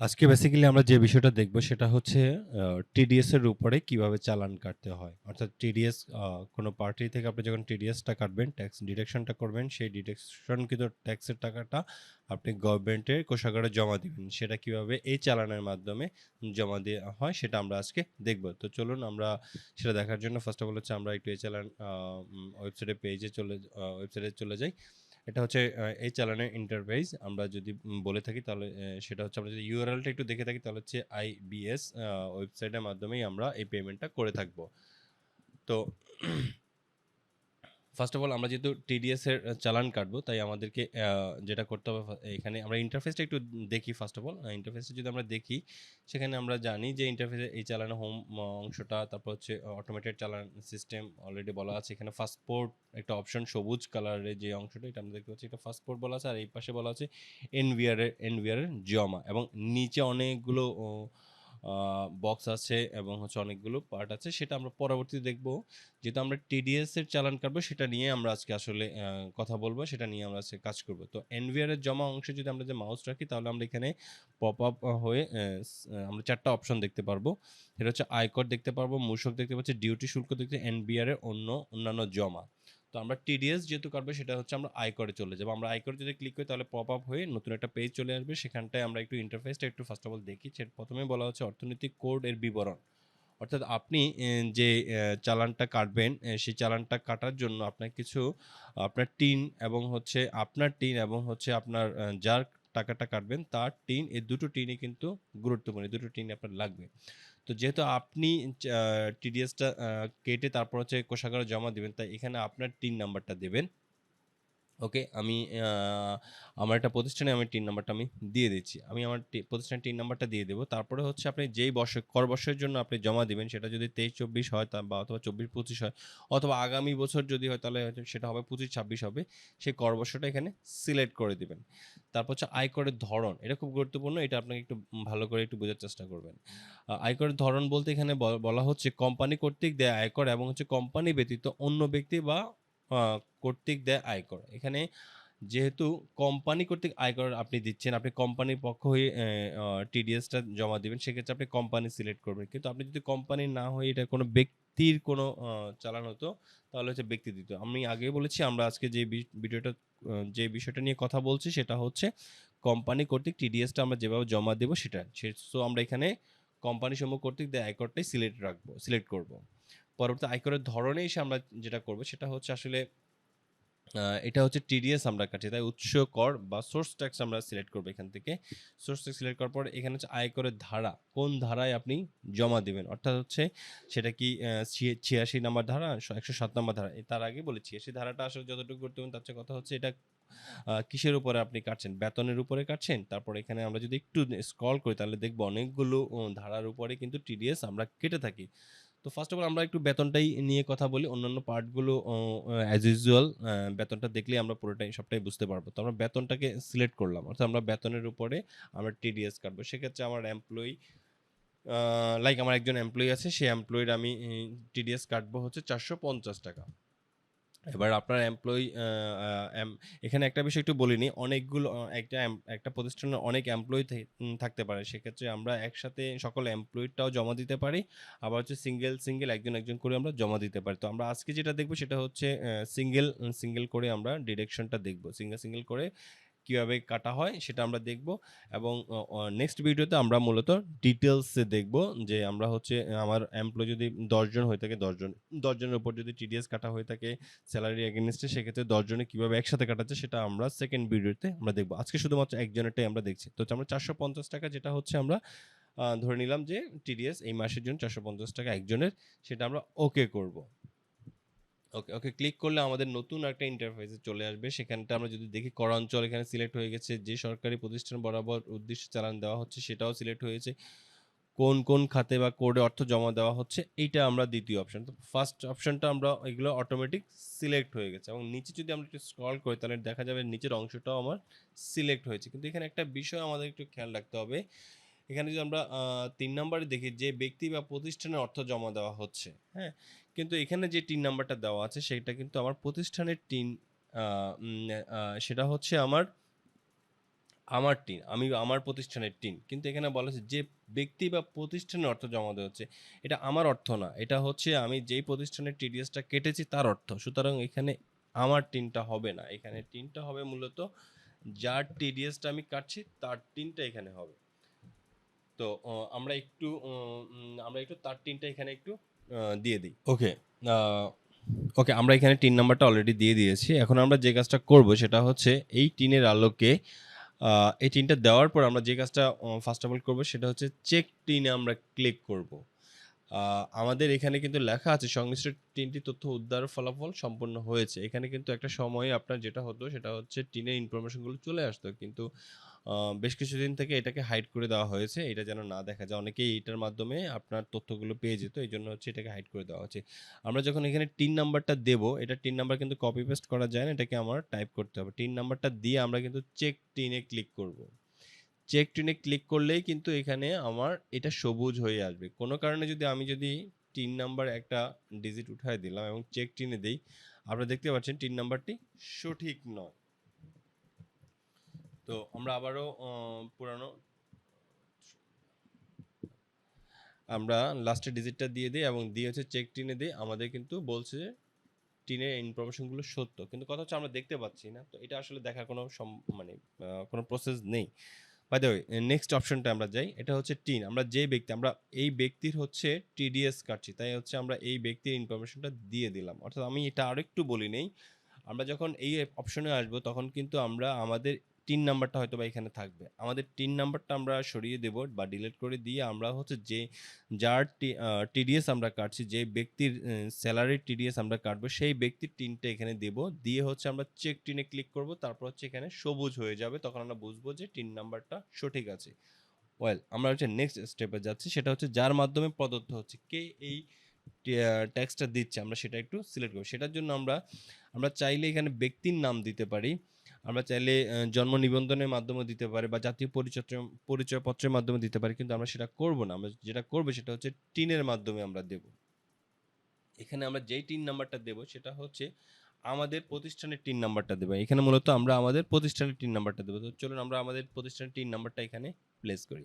আজকে বেসিক্যালি আমরা যে বিষয়টা দেখব সেটা হচ্ছে টিডিএস এর উপরে কীভাবে চালান কাটতে হয়। অর্থাৎ টিডিএস কোনো পার্টি থেকে আপনি যখন টিডিএসটা কাটবেন ট্যাক্স ডিডাকশনটা করবেন, সেই ডিডাকশন কিন্তু ট্যাক্সের টাকাটা আপনি গভর্নমেন্টের কোষাগারে জমা দিবেন। সেটা কীভাবে এই চালানের মাধ্যমে জমা দেওয়া হয় সেটা আমরা আজকে দেখব। তো চলুন আমরা সেটা দেখার জন্য ফার্স্ট অফ অল হচ্ছে আমরা একটু এই চালান ওয়েবসাইটে পেজে চলে ওয়েবসাইটে চলে যাই। এটা হচ্ছে এই চালানের ইন্টারভাইস আমরা যদি বলে থাকি তাহলে সেটা হচ্ছে আমরা যদি ইউআরএলটা একটু দেখে থাকি তাহলে হচ্ছে আইবিএস ওয়েবসাইটের মাধ্যমেই আমরা এই পেমেন্টটা করে থাকব। তো ফার্স্ট অফ অল আমরা যেহেতু টিডিএস এর চালান কাটবো, তাই আমাদেরকে যেটা করতে হবে এখানে আমরা ইন্টারফেসটা একটু দেখি ফার্স্ট অফ অল ইন্টারফেসটা যদি আমরা দেখি, সেখানে আমরা জানি যে ইন্টারফেসে এই চালানো হোম অংশটা, তারপর হচ্ছে অটোমেটেড চালান সিস্টেম অলরেডি বলা আছে। এখানে ফাস্টপোর্ট একটা অপশন সবুজ কালারের যে অংশটা, এটা আমরা দেখতে পাচ্ছি এটা ফাস্টপোর্ট বলা আছে। আর এই পাশে বলা আছে এনভিআর এর এনভিআর জমা এবং নিচে অনেকগুলো বক্স আছে এবং হচ্ছে অনেকগুলো পার্ট আছে, সেটা আমরা পরবর্তীতে দেখব। যেটা আমরা টিডিএস এর চালান কাটবো, সেটা নিয়ে আমরা আজকে আসলে কথা বলব, সেটা নিয়ে আমরা আজকে কাজ করব। তো এনভিআর এর জমা অংশে যদি আমরা যে মাউস রাখি, তাহলে আমরা এখানে পপ আপ হয়ে আমরা চারটা অপশন দেখতে পারব। সেটা হচ্ছে আয়কর দেখতে পারব মূসক দেখতে পাচ্ছি ডিউটি শুল্ক দেখতে এনবিআর এর অন্য অন্যান্য জমা। তো আমরা টিডিএস যেহেতু কাটবো সেটা হচ্ছে আমরা আয়করে চলে যাব। আমরা আয়করে যদি ক্লিক করি, তাহলে পপ আপ হয়ে নতুন একটা পেজ চলে আসবে। সেখানটায় আমরা একটু ইন্টারফেসটা একটু ফার্স্ট অফ অল দেখি। সে প্রথমে বলা হচ্ছে অর্থনৈতিক কোড এর বিবরণ। অর্থাৎ আপনি যে চালানটা কাটবেন সেই চালানটা কাটার জন্য আপনার কিছু, আপনার টিন এবং হচ্ছে আপনার টিন এবং হচ্ছে আপনার যার টাকাটা কাটবেন, তার টিন, এই দুটো টিনই কিন্তু গুরুত্বপূর্ণ। দুটো টিন আপনার লাগবে। তো যেহেতু আপনি টিডিএসটা কেটে তারপর হচ্ছে কোষাগারে জমা দেবেন, তাই এখানে আপনার তিন নাম্বারটা দেবেন। ওকে? আমি আমার একটা প্রতিষ্ঠানে আমি টিন নাম্বারটা আমি দিয়ে দিচ্ছি। আমি আমার প্রতিষ্ঠানের টিন নাম্বারটা দিয়ে দেবো। তারপরে হচ্ছে আপনি যেই বর্ষে কর বর্ষের জন্য আপনি জমা দিবেন, সেটা যদি তেইশ, চব্বিশ হয় তা, বা অথবা চব্বিশ, পঁচিশ হয়, অথবা আগামী বছর যদি হয় তাহলে সেটা হবে পঁচিশ, ছাব্বিশ হবে, সেই কর বর্ষটা এখানে সিলেক্ট করে দিবেন। তারপর হচ্ছে আয়করের ধরন, এটা খুব গুরুত্বপূর্ণ, এটা আপনাকে একটু ভালো করে একটু বোঝার চেষ্টা করবেন। আয়করের ধরন বলতে এখানে বল- হচ্ছে কোম্পানি কর্তৃক দেয় আয়কর এবং হচ্ছে কোম্পানি ব্যতীত অন্য ব্যক্তি বা কর্তৃক দেয় আয়কর। এখানে যেহেতু কোম্পানি কর্তৃক আয়কর আপনি দিচ্ছেন, আপনি কোম্পানির পক্ষ হয়ে টিডিএসটা জমা দিবেন, সেক্ষেত্রে আপনি কোম্পানি সিলেক্ট করবেন। কিন্তু আপনি যদি কোম্পানি না হয়ে এটা কোনো ব্যক্তির কোনো চালান হতো, তাহলে হচ্ছে ব্যক্তি দিত। আমি আগে বলেছি, আমরা আজকে যে ভিডিওটা যে বিষয়টা নিয়ে কথা বলছি, সেটা হচ্ছে কোম্পানি কর্তৃক টিডিএসটা আমরা যেভাবে জমা দেবো, সেটা। সো আমরা এখানে কোম্পানি সমূহ কর্তৃক দেয় আয়করটাই সিলেক্ট রাখব সিলেক্ট করব। পরবর্তী আয়করের ধরনে এসে আমরা যেটা করব, সেটা হচ্ছে আসলে এটা হচ্ছে টিডিএস আমরা কাটি তাই উৎস কর বা সোর্স ট্যাক্স আমরা সিলেক্ট করব এখান থেকে। সোর্স ট্যাক্স সিলেক্ট করার পর এখানে হচ্ছে আয়করের ধারা, কোন ধারায় আপনি জমা দিবেন? অর্থাৎ হচ্ছে সেটা কি ছিয়াশি নাম্বার ধারা একশো সাত নাম্বার ধারা? তার আগে বলে ছিয়াশি ধারাটা আসলে যতটুকু গুরুত্বপূর্ণ তার চেয়ে কথা হচ্ছে এটা কিসের উপরে আপনি কাটছেন? বেতনের উপরে কাটছেন? তারপর এখানে আমরা যদি একটু স্ক্রল করি তাহলে দেখব অনেকগুলো ধারার উপরে কিন্তু টিডিএস আমরা কেটে থাকি। তো ফার্স্ট অফ অল আমরা একটু বেতনটাই নিয়ে কথা বলি। অন্যান্য পার্টগুলো অ্যাজ ইউজুয়াল বেতনটা দেখলেই আমরা পুরোটাই, সবটাই বুঝতে পারব। তো আমরা বেতনটাকে সিলেক্ট করলাম। অর্থাৎ আমরা বেতনের উপরে আমরা টিডিএস কাটবো। সেক্ষেত্রে আমার এমপ্লয়ি লাইক আমার একজন এমপ্লয়ি আছে, সেই এমপ্লয়ির আমি টিডিএস কাটবো হচ্ছে চারশো পঞ্চাশ টাকা। এবার আপনার এমপ্লয়ি এখানে একটা বিষয় একটু বলিনি, অনেকগুলো একটা একটা প্রতিষ্ঠানে অনেক এমপ্লয়ি থাকতে পারে। সেক্ষেত্রে আমরা একসাথে সকল এমপ্লয়িটাও জমা দিতে পারি, আবার হচ্ছে সিঙ্গেল সিঙ্গেল একজন একজন করে আমরা জমা দিতে পারি। তো আমরা আজকে যেটা দেখব সেটা হচ্ছে সিঙ্গেল সিঙ্গেল করে আমরা ডিরেকশনটা দেখব। সিঙ্গেল সিঙ্গেল করে কীভাবে কাটা হয় সেটা আমরা দেখব এবং নেক্সট ভিডিওতে আমরা মূলত ডিটেলসে দেখব যে আমরা হচ্ছে আমার এমপ্লয় যদি দশজন হয়ে থাকে দশজন দশজনের উপর যদি টিডিএস কাটা হয়ে থাকে স্যালারি এগেনস্টে সেক্ষেত্রে দশজনে কীভাবে একসাথে কাটাচ্ছে সেটা আমরা সেকেন্ড ভিডিওতে আমরা দেখব। আজকে শুধুমাত্র একজনেরটাই আমরা দেখছি। তো আমরা চারশো পঞ্চাশ টাকা যেটা হচ্ছে আমরা ধরে নিলাম যে টিডিএস এই মাসের জন্য চারশো পঞ্চাশ টাকা একজনের, সেটা আমরা ওকে করব। ওকে ওকে ক্লিক করলে আমাদের নতুন একটা ইন্টারফেসে চলে আসবে। সেখানটা আমরা যদি দেখি কর অঞ্চল এখানে সিলেক্ট হয়ে গেছে। যে সরকারি প্রতিষ্ঠান বরাবর উদ্দেশ্যে চালান দেওয়া হচ্ছে, সেটাও সিলেক্ট হয়েছে। কোন কোন খাতে বা কোডে অর্থ জমা দেওয়া হচ্ছে, এইটা আমরা দ্বিতীয় অপশন তো ফার্স্ট অপশনটা আমরা এগুলো অটোমেটিক সিলেক্ট হয়ে গেছে। এবং নিচে যদি আমরা একটু স্ক্রল করি, তাহলে দেখা যাবে নিচের অংশটাও আমার সিলেক্ট হয়েছে। কিন্তু এখানে একটা বিষয় আমাদের একটু খেয়াল রাখতে হবে। এখানে যদি আমরা তিন নম্বরে দেখি যে ব্যক্তি বা প্রতিষ্ঠানের অর্থ জমা দেওয়া হচ্ছে হ্যাঁ? কিন্তু এখানে যে টিন নাম্বারটা দেওয়া আছে, সেটা কিন্তু আমার প্রতিষ্ঠানের টিন সেটা হচ্ছে আমার আমার টিন আমি আমার প্রতিষ্ঠানের টিন কিন্তু এখানে বলা হচ্ছে যে ব্যক্তি বা প্রতিষ্ঠানের অর্থ জমা দেওয়া হচ্ছে, এটা আমার অর্থ না, এটা হচ্ছে আমি যেই প্রতিষ্ঠানের টিডিএসটা কেটেছি তার অর্থ। সুতরাং এখানে আমার টিনটা হবে না, এখানে টিনটা হবে মূলত, যার টিডিএসটা আমি কাটছি, তার টিনটা এখানে হবে। তো আমরা একটু আমরা একটু তার টিনটা এখানে একটু দিয়ে দিই। ওকে ওকে আমরা এখানে টিন নাম্বারটা অলরেডি দিয়ে দিয়েছি। এখন আমরা যে কাজটা করব সেটা হচ্ছে এই টিনের আলোকে এই টিনটা দেওয়ার পর আমরা যে কাজটা ফার্স্ট অফ অল করব সেটা হচ্ছে চেক টিনে আমরা ক্লিক করব। আমাদের এখানে কিন্তু লেখা আছে সংশ্লিষ্ট টিনটি তথ্য উদ্ধার ফলাফল সম্পন্ন হয়েছে। এখানে কিন্তু একটা সময়ে আপনার যেটা হতো সেটা হচ্ছে টিনের ইনফরমেশনগুলো চলে আসতো। কিন্তু বেশ কিছুদিন থেকে এটাকে হাইড করে দেওয়া হয়েছে। এটা যেন না দেখা যায়। অনেকেই এটার মাধ্যমে আপনার তথ্যগুলো পেয়ে যেত। এই জন্য হচ্ছে এটাকে হাইড করে দেওয়া হচ্ছে। আমরা যখন এখানে টিন নাম্বারটা দেব, এটা টিন নাম্বার কিন্তু কপি পেস্ট করা যায় না। এটাকে আমার টাইপ করতে হবে। টিন নাম্বারটা দিয়ে আমরা কিন্তু চেক টিনে ক্লিক করব। চেক টিনে ক্লিক করলেই কিন্তু এখানে আমার এটা সবুজ হয়ে আসবে। কোনো কারণে যদি আমি যদি টিন নাম্বার একটা ডিজিট উঠায় দিলাম এবং চেক টিনে দিই, আপনারা দেখতে পাচ্ছেন টিন নাম্বারটি সঠিক নয়। তো আমরা আবারও পুরানো আমরা লাস্টের ডিজিটটা দিয়ে দিই এবং দিয়ে হচ্ছে চেক টিনে দিই। আমাদের কিন্তু বলছে যে টিনের ইনফরমেশনগুলো সত্য। কিন্তু কথা হচ্ছে আমরা দেখতে পাচ্ছি না। তো এটা আসলে দেখার কোনো মানে কোনো প্রসেস নেই। বাই দ্য নেক্সট অপশনটা আমরা যাই, এটা হচ্ছে টিন। আমরা যে ব্যক্তি, আমরা এই ব্যক্তির হচ্ছে টিডিএস কাটছি। তাই হচ্ছে আমরা এই ব্যক্তির ইনফরমেশনটা দিয়ে দিলাম। অর্থাৎ আমি এটা আরেকটু বলি নেই। আমরা যখন এই অপশনে আসব, তখন কিন্তু আমরা আমাদের টিন নাম্বারটা হয়তো বা এখানে থাকবে। আমাদের টিন নাম্বারটা আমরা সরিয়ে দেব বা ডিলিট করে দিয়ে আমরা হচ্ছে যে, যার টিডিএস আমরা কাটছি, যে ব্যক্তির স্যালারির টিডিএস আমরা কাটবো, সেই ব্যক্তির টিনটা এখানে দেব। দিয়ে হচ্ছে আমরা চেক টিনে ক্লিক করব, তারপর হচ্ছে এখানে সবুজ হয়ে যাবে। তখন আমরা বুঝব যে টিন নাম্বারটা সঠিক আছে। ওয়েল আমরা হচ্ছে নেক্সট স্টেপে যাচ্ছি, সেটা হচ্ছে যার মাধ্যমে প্রদত্ত হচ্ছে, কে এই ট্যাক্সটা দিচ্ছে, আমরা সেটা একটু সিলেক্ট করব। সেটার জন্য আমরা আমরা চাইলে এখানে ব্যক্তির নাম দিতে পারি। আমরা চাইলে জন্ম নিবন্ধনের মাধ্যমে দিতে পারি বা জাতীয় পরিচয় পরিচয়পত্রের মাধ্যমে দিতে পারি, কিন্তু আমরা সেটা করব না। আমরা যেটা করব সেটা হচ্ছে টিনের মাধ্যমে আমরা দেব। এখানে আমরা যেই টিন নাম্বারটা দেব সেটা হচ্ছে আমাদের প্রতিষ্ঠানের টিন নাম্বারটা দেবে। এখানে মূলত আমরা আমাদের প্রতিষ্ঠানের টিন নাম্বারটা দেবো। তো চলুন আমরা আমাদের প্রতিষ্ঠানের টিন নাম্বারটা এখানে প্লেস করি।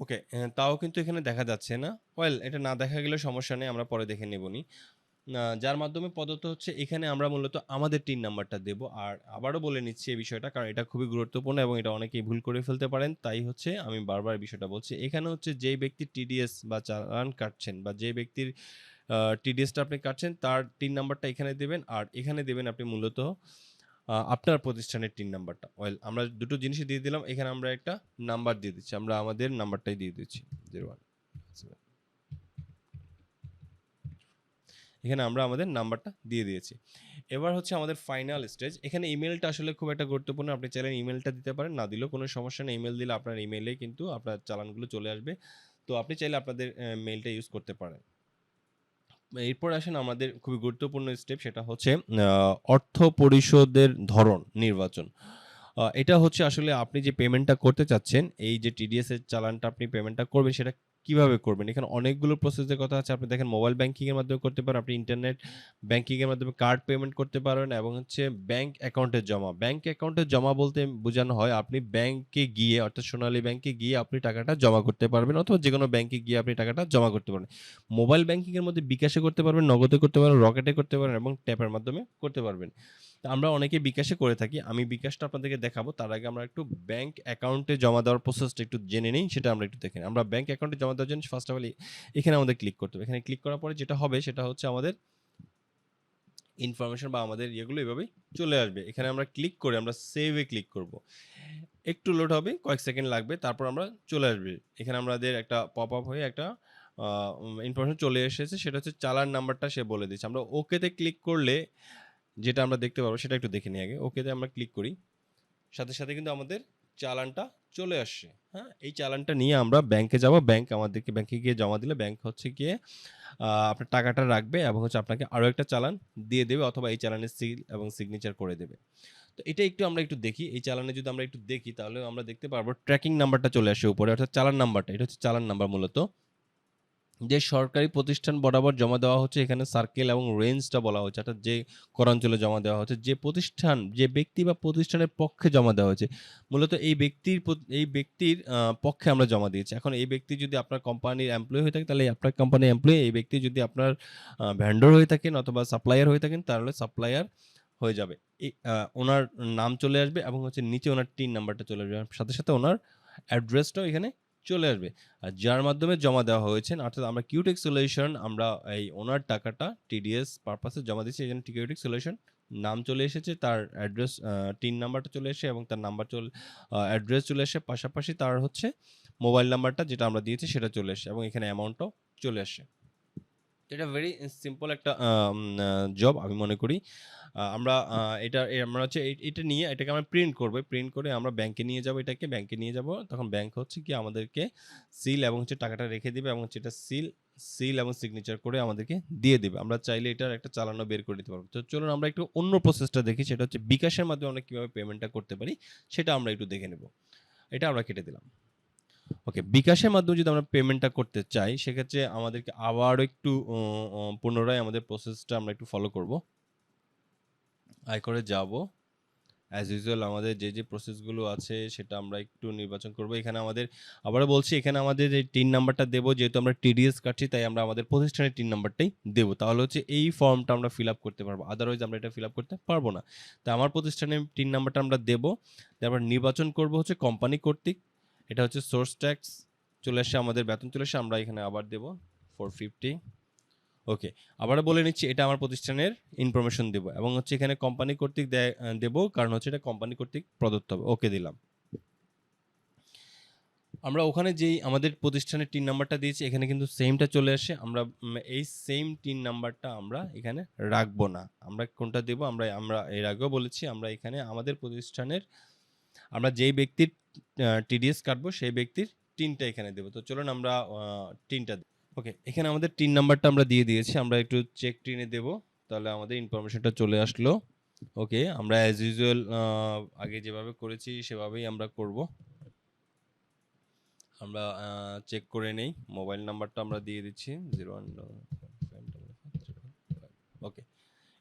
ওকে তাও কিন্তু এখানে দেখা যাচ্ছে না। ওয়েল এটা না দেখা গেলেও সমস্যা নেই আমরা পরে দেখে নেবনি। না, যার মাধ্যমে প্রদত্ত হচ্ছে এখানে আমরা মূলত আমাদের টিন নাম্বারটা দেব। আর আবারও বলে নিচ্ছি এই বিষয়টা কারণ এটা খুবই গুরুত্বপূর্ণ এবং এটা অনেকেই ভুল করে ফেলতে পারেন। তাই হচ্ছে আমি বারবার বিষয়টা বলছি। এখানে হচ্ছে যেই ব্যক্তি টিডিএস বা চালান কাটছেন বা যে ব্যক্তির টিডিএসটা আপনি কাটছেন তার টিন নাম্বারটা এখানে দেবেন। আর এখানে দেবেন আপনি মূলত আপনার প্রতিষ্ঠানের টিন নাম্বারটা। ওয়েল আমরা দুটো জিনিসই দিয়ে দিলাম, এখানে আমরা একটা নাম্বার দিয়ে দিচ্ছি, আমরা আমাদের নাম্বারটাই দিয়ে দিচ্ছি জিরো ওয়ান এখানে আমরা আমাদের নাম্বারটা দিয়ে দিয়েছি। এবার হচ্ছে আমাদের ফাইনাল স্টেজ এখানে ইমেলটা আসলে খুব একটা গুরুত্বপূর্ণ, আপনি চাইলে ইমেলটা দিতে পারেন, না দিলেও কোনো সমস্যা নেই ইমেল দিলে আপনার ইমেলে কিন্তু আপনার চালানগুলো চলে আসবে। তো আপনি চাইলে আপনাদের মেলটা ইউজ করতে পারেন। এরপর আসেন আমাদের খুবই গুরুত্বপূর্ণ স্টেপ সেটা হচ্ছে অর্থ পরিশোধের ধরন নির্বাচন। এটা হচ্ছে আসলে আপনি যে পেমেন্টটা করতে চাচ্ছেন, এই যে টিডিএস এর চালানটা আপনি পেমেন্টটা করবেন, সেটা কীভাবে করবেন? এখানে অনেকগুলো প্রসেসের কথা আছে। আপনি দেখেন মোবাইল ব্যাংকিং এর মাধ্যমে করতে পারেন, আপনি ইন্টারনেট ব্যাংকিং এর মাধ্যমে কার্ড পেমেন্ট করতে পারেন এবং হচ্ছে ব্যাংক অ্যাকাউন্টে জমা। ব্যাংক অ্যাকাউন্টে জমা বলতে বোঝানো হয়, আপনি ব্যাংকে গিয়ে অর্থাৎ সোনালী ব্যাংকে গিয়ে আপনি টাকাটা জমা করতে পারবেন অথবা যে কোনো ব্যাংকে গিয়ে আপনি টাকাটা জমা করতে পারবেন। মোবাইল ব্যাংকিং এর মধ্যে বিকাশে করতে পারবেন, নগদে করতে পারবেন, রকেটে করতে পারেন এবং ট্যাপের মাধ্যমে করতে পারবেন। আমরা অনেকে বিকাশে করে থাকি। আমি বিকাশটা আপনাদেরকে দেখাবো। তার আগে আমরা একটু ব্যাংক অ্যাকাউন্টে জমা দেওয়ার প্রসেসটা একটু জেনে নিই, সেটা আমরা একটু দেখে। আমরা ব্যাংক অ্যাকাউন্টে জমা দেওয়ার জন্য ফার্স্ট অফ অল এখানে আমাদের ক্লিক করতে হবে। এখানে ক্লিক করার পরে যেটা হবে, সেটা হচ্ছে আমাদের ইনফরমেশন বা আমাদের ইয়েগুলো এভাবেই চলে আসবে। এখানে আমরা ক্লিক করে আমরা সেভে ক্লিক করব। একটু লোড হবে, কয়েক সেকেন্ড লাগবে, তারপর আমরা চলে আসবে। এখানে আমাদের একটা পপ আপ হয়ে একটা ইনফরমেশন চলে এসেছে। সেটা হচ্ছে চালান নাম্বারটা সে বলে দিচ্ছে আমরা ওকেতে ক্লিক করলে যেটা আমরা দেখতে পাবো সেটা একটু দেখে নিই আগে। ওকেতে আমরা ক্লিক করি। সাথে সাথে কিন্তু আমাদের চালানটা চলে আসছে। হ্যাঁ এই চালানটা নিয়ে আমরা ব্যাংকে যাব। ব্যাংক আমাদেরকে ব্যাংকে গিয়ে জমা দিলে ব্যাংক হচ্ছে গিয়ে আপনার টাকাটা রাখবে এবং হচ্ছে আপনাকে আরও একটা চালান দিয়ে দেবে অথবা এই চালানের সিল এবং সিগনেচার করে দেবে। তো এটা একটু আমরা একটু দেখি। এই চালানে যদি আমরা একটু দেখি, তাহলে আমরা দেখতে পারব ট্র্যাকিং নাম্বারটা চলে আসে উপরে, অর্থাৎ চালান নাম্বারটা এটা হচ্ছে চালান নাম্বার মূলত। যে সরকারি প্রতিষ্ঠান বরাবর জমা দেওয়া হচ্ছে, এখানে সার্কেল এবং রেঞ্জটা বলা হচ্ছে, অর্থাৎ যে করাঞ্চলে জমা দেওয়া হচ্ছে, যে প্রতিষ্ঠান, যে ব্যক্তি বা প্রতিষ্ঠানের পক্ষে জমা দেওয়া হয়েছে মূলত এই ব্যক্তির এই ব্যক্তির পক্ষে আমরা জমা দিয়েছি। এখন এই ব্যক্তি যদি আপনার কোম্পানির এমপ্লয়ি হয়ে থাকে, তাহলে আপনার কোম্পানির এমপ্লয়ি এই ব্যক্তি যদি আপনার ভ্যান্ডর হয়ে থাকেন অথবা সাপ্লায়ার হয়ে থাকেন, তাহলে সাপ্লায়ার হয়ে যাবে। ওনার নাম চলে আসবে এবং হচ্ছে নিচে ওনার টিন নাম্বারটা চলে আসবে সাথে সাথে ওনার অ্যাড্রেসটাও এখানে চলে আসবে। আর যার মাধ্যমে জমা দেওয়া হয়েছে, অর্থাৎ আমরা কিউটেক সলিউশন আমরা এই ওনার টাকাটা টিডিএস পারপাসে জমা দিচ্ছি এই জন্য কিউটেক সলিউশন নাম চলে এসেছে, তার অ্যাড্রেস টিন নাম্বারটা চলে এসে এবং তার নাম্বার চলে অ্যাড্রেস চলে এসে পাশাপাশি তার হচ্ছে মোবাইল নাম্বারটা যেটা আমরা দিয়েছি সেটা চলে এসে এবং এখানে অ্যামাউন্টও চলে আসে। এটা ভেরি সিম্পল একটা জব আমি মনে করি। আমরা এটা আমরা হচ্ছে এটা নিয়ে এটাকে আমরা প্রিন্ট করব। প্রিন্ট করে আমরা ব্যাংকে নিয়ে যাব এটাকে ব্যাংকে নিয়ে যাব। তখন ব্যাংক হচ্ছে কি আমাদেরকে সিল এবং হচ্ছে টাকাটা রেখে দিবে এবং হচ্ছে এটা সিল সিল এবং সিগনেচার করে আমাদেরকে দিয়ে দেবে। আমরা চাইলে এটার একটা চালানো বের করে দিতে পারব। তো চলুন আমরা একটু অন্য প্রসেসটা দেখি। সেটা হচ্ছে বিকাশের মাধ্যমে আমরা কীভাবে পেমেন্টটা করতে পারি, সেটা আমরা একটু দেখে নেব। এটা আমরা কেটে দিলাম। ওকে বিকাশের মাধ্যমে যদি আমরা পেমেন্টটা করতে চাই, সেক্ষেত্রে আমাদেরকে আবার একটু পুনরায় আমাদের প্রসেসটা আমরা একটু ফলো করব। আয় করে যাব। অ্যাজ ইউজুয়াল আমাদের যে যে প্রসেসগুলো আছে, সেটা আমরা একটু নির্বাচন করব। এখানে আমাদের, আবারও বলছি, এখানে আমাদের এই টিন নাম্বারটা দেবো। যেহেতু আমরা টিডিএস কাটছি, তাই আমরা আমাদের প্রতিষ্ঠানের টিন নাম্বারটাই দেবো। তাহলে হচ্ছে এই ফর্মটা আমরা ফিল আপ করতে পারব। আদারওয়াইজ আমরা এটা ফিল আপ করতে পারব না। তা আমার প্রতিষ্ঠানের টিন নাম্বারটা আমরা দেবো। তারপর নির্বাচন করব হচ্ছে কোম্পানি কর্তৃক। এটা হচ্ছে সোর্স ট্যাক্স চলে আসে আমাদের বেতন, চলে আসে আমরা এখানে আবার দেব ফোর ফিফটি ওকে আবার বলে নিচ্ছি, এটা আমার প্রতিষ্ঠানের ইনফরমেশন দেব এবং হচ্ছে এখানে কোম্পানি কর্তৃক দেবো, কারণ হচ্ছে এটা কোম্পানি কর্তৃক প্রদত্ত হবে। ওকে দিলাম। আমরা ওখানে যেই আমাদের প্রতিষ্ঠানের টিন নাম্বারটা দিয়েছি, এখানে কিন্তু সেমটা চলে আসে। আমরা এই সেম টিন নাম্বারটা আমরা এখানে রাখব না। আমরা কোনটা দেব? আমরা আমরা এর আগেও বলেছি, আমরা এখানে আমাদের প্রতিষ্ঠানের আমরা যেই ব্যক্তির টিডিএস কাটবো, সেই ব্যক্তির টিনটা এখানে দেবো। তো চলুন আমরা টিনটা ওকে এখানে আমাদের টিন নাম্বারটা আমরা দিয়ে দিয়েছি। আমরা একটু চেক টিনে দেব। তাহলে আমাদের ইনফরমেশনটা চলে আসলো। ওকে আমরা অ্যাজ ইউজুয়াল আগে যেভাবে করেছি, সেভাবেই আমরা করব। আমরা চেক করে নেই। মোবাইল নাম্বারটা আমরা দিয়ে দিচ্ছি। জিরো ওয়ান ওকে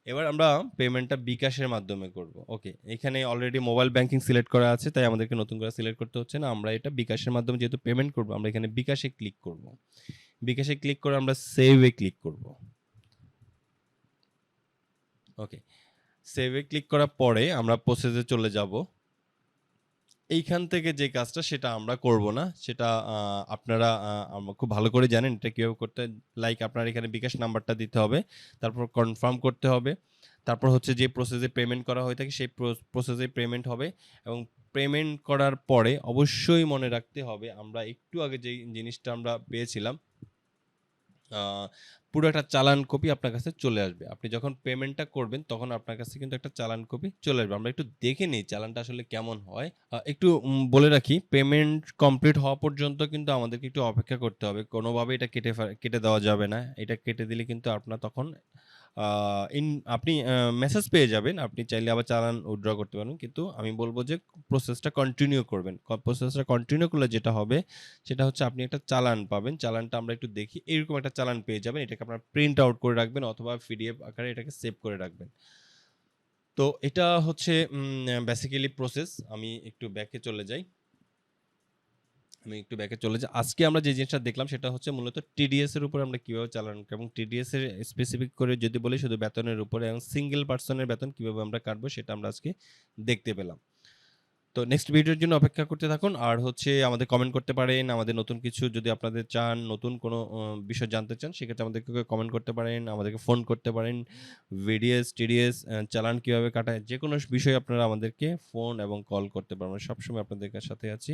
এবার আমরা পেমেন্টটা বিকাশের মাধ্যমে করব। ওকে এখানে অলরেডি মোবাইল ব্যাংকিং সিলেক্ট করা আছে, তাই আমাদেরকে নতুন করে সিলেক্ট করতে হচ্ছে না। আমরা এটা বিকাশের মাধ্যমে যেহেতু পেমেন্ট করব, আমরা এখানে বিকাশে ক্লিক করব। বিকাশে ক্লিক করে আমরা সেভে ক্লিক করব। ওকে সেভে ক্লিক করার পরে আমরা প্রসেসে চলে যাব। এইখান থেকে যে কাজটা সেটা আমরা করব না। সেটা আপনারা খুব ভালো করে জানেন এটা কীভাবে করতে লাইক আপনার এখানে বিকাশ নাম্বারটা দিতে হবে, তারপর কনফার্ম করতে হবে, তারপর হচ্ছে যে প্রসেসে পেমেন্ট করা হয়ে থাকে সেই প্রসেসে পেমেন্ট হবে এবং পেমেন্ট করার পরে অবশ্যই মনে রাখতে হবে, আমরা একটু আগে যে জিনিসটা আমরা পেয়েছিলাম পুরো একটা চালান কপি আপনার কাছে চলে আসবে। আপনি যখন পেমেন্টটা করবেন, তখন আপনার কাছে কিন্তু একটা চালান কপি চলে আসবে। আমরা একটু দেখে নিই চালানটা আসলে কেমন হয়। একটু বলে রাখি পেমেন্ট কমপ্লিট হওয়া পর্যন্ত কিন্তু আমাদেরকে একটু অপেক্ষা করতে হবে। কোনোভাবে এটা কেটে কেটে দেওয়া যাবে না। এটা কেটে দিলে কিন্তু আপনার তখন ইন আপনি মেসেজ পেয়ে যাবেন। আপনি চাইলে আবার চালান উইথড্র করতে পারেন কিন্তু আমি বলব যে প্রসেসটা কন্টিনিউ করবেন। প্রসেসটা কন্টিনিউ করলে যেটা হবে, সেটা হচ্ছে আপনি একটা চালান পাবেন। চালানটা আমরা একটু দেখি। এরকম একটা চালান পেয়ে যাবেন। এটাকে আপনার প্রিন্ট আউট করে রাখবেন অথবা পিডিএফ আকারে এটাকে সেভ করে রাখবেন। তো এটা হচ্ছে বেসিক্যালি প্রসেস আমি একটু ব্যাকে চলে যাই। আমি একটু ব্যাকে চলে যাই আজকে আমরা যে জিনিসটা দেখলাম সেটা হচ্ছে মূলত টিডিএস এর উপরে আমরা কীভাবে চালান এবং টিডিএস এর স্পেসিফিক করে যদি বলি শুধু বেতনের উপরে এবং সিঙ্গেল পার্সনের বেতন কীভাবে আমরা কাটবো সেটা আমরা আজকে দেখতে পেলাম। তো নেক্সট ভিডিওর জন্য অপেক্ষা করতে থাকুন। আর হচ্ছে আমাদের কমেন্ট করতে পারেন, আমাদের নতুন কিছু যদি আপনাদের চান, নতুন কোনো বিষয় জানতে চান, সেক্ষেত্রে আমাদেরকে কমেন্ট করতে পারেন, আমাদেরকে ফোন করতে পারেন। ভিডিএস টিডিএস চালান কীভাবে কাটায় যে কোনো বিষয়ে আপনারা আমাদেরকে ফোন এবং কল করতে পারেন। সবসময় আপনাদের সাথে আছি।